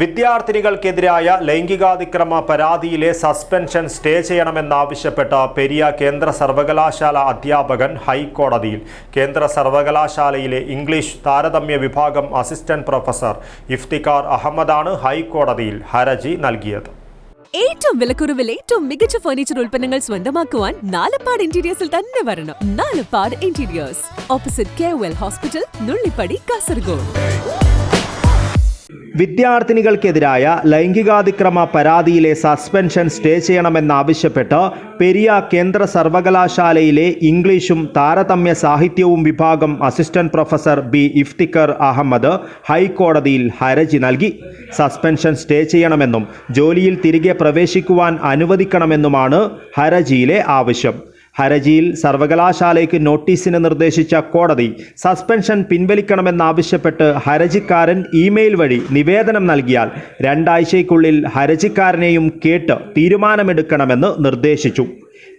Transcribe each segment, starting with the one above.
വിദ്യാർത്ഥിനികൾക്കെതിരായ ലൈംഗികാതിക്രമ പരാതിയിലെ suspension stay ചെയ്യണമെന്നാവശ്യപ്പെട്ട പെരിയ കേന്ദ്ര സർവകലാശാല അധ്യാപകൻ ഹൈക്കോടതിയിൽ. കേന്ദ്ര സർവകലാശാലയിലെ ഇംഗ്ലീഷ് താരതമ്യ വിഭാഗം അസിസ്റ്റന്റ് പ്രൊഫസർ ഇഫ്തിഖാർ അഹമ്മദാണ് ഹൈക്കോടതിയിൽ ഹർജി നൽകിയത്. ഏറ്റവും വിലക്കുറവിൽ ഏറ്റവും മികച്ച ഫർണിച്ചർ ഉൽപ്പന്നങ്ങൾ സ്വന്തമാക്കുവാൻ നാലപ്പാട് ഇന്റീരിയേഴ്സിൽ തന്നെ വരണം. Nalappad interiors opposite K hospital Nullippady Kasaragod വിദ്യാർത്ഥിനികൾക്കെതിരായ ലൈംഗികാതിക്രമ പരാതിയിലെ സസ്പെൻഷൻ സ്റ്റേ ചെയ്യണമെന്നാവശ്യപ്പെട്ട് പെരിയ കേന്ദ്ര സർവകലാശാലയിലെ ഇംഗ്ലീഷും താരതമ്യ സാഹിത്യവും വിഭാഗം assistant professor B Iftikhar Ahmed ഹൈക്കോടതിയിൽ ഹരജി നൽകി. സസ്പെൻഷൻ സ്റ്റേ ചെയ്യണമെന്നും ജോലിയിൽ തിരികെ പ്രവേശിക്കുവാൻ അനുവദിക്കണമെന്നുമാണ് ഹരജിയിലെ ആവശ്യം. ഹർജിയിൽ സർവകലാശാലയ്ക്ക് നോട്ടീസിന് നിർദ്ദേശിച്ച കോടതി സസ്പെൻഷൻ പിൻവലിക്കണമെന്നാവശ്യപ്പെട്ട് ഹരജിക്കാരൻ ഇമെയിൽ വഴി നിവേദനം നൽകിയാൽ രണ്ടാഴ്ചയ്ക്കുള്ളിൽ ഹരജിക്കാരനെയും കേട്ട് തീരുമാനമെടുക്കണമെന്ന് നിർദ്ദേശിച്ചു.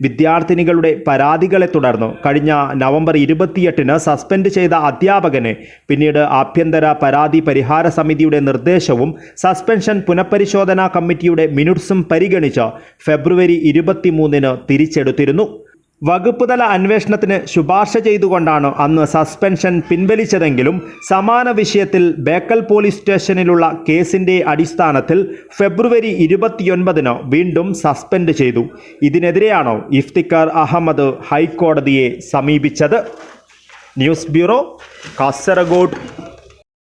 വിദ്യാർത്ഥിനികളുടെ പരാതികളെ തുടർന്ന് കഴിഞ്ഞ നവംബർ ഇരുപത്തിയെട്ടിന് സസ്പെൻഡ് ചെയ്ത അധ്യാപകനെ പിന്നീട് ആഭ്യന്തര പരാതി പരിഹാര സമിതിയുടെ നിർദ്ദേശവും സസ്പെൻഷൻ പുനഃപരിശോധനാ കമ്മിറ്റിയുടെ മിനിറ്റ്സും പരിഗണിച്ച് ഫെബ്രുവരി ഇരുപത്തിമൂന്നിന് തിരിച്ചെടുത്തിരുന്നു. വകുപ്പ് തല അന്വേഷണത്തിന് ശുപാർശ ചെയ്തുകൊണ്ടാണ് അന്ന് സസ്പെൻഷൻ പിൻവലിച്ചതെങ്കിലും സമാന വിഷയത്തിൽ ബേക്കൽ പോലീസ് സ്റ്റേഷനിലുള്ള കേസിന്റെ അടിസ്ഥാനത്തിൽ ഫെബ്രുവരി ഇരുപത്തിയൊൻപതിന് വീണ്ടും സസ്പെൻഡ് ചെയ്തു. ഇതിനെതിരെയാണോ ഇഫ്തിഖാർ അഹമ്മദ് ഹൈക്കോടതിയെ സമീപിച്ചത്? News bureau Kasaragod.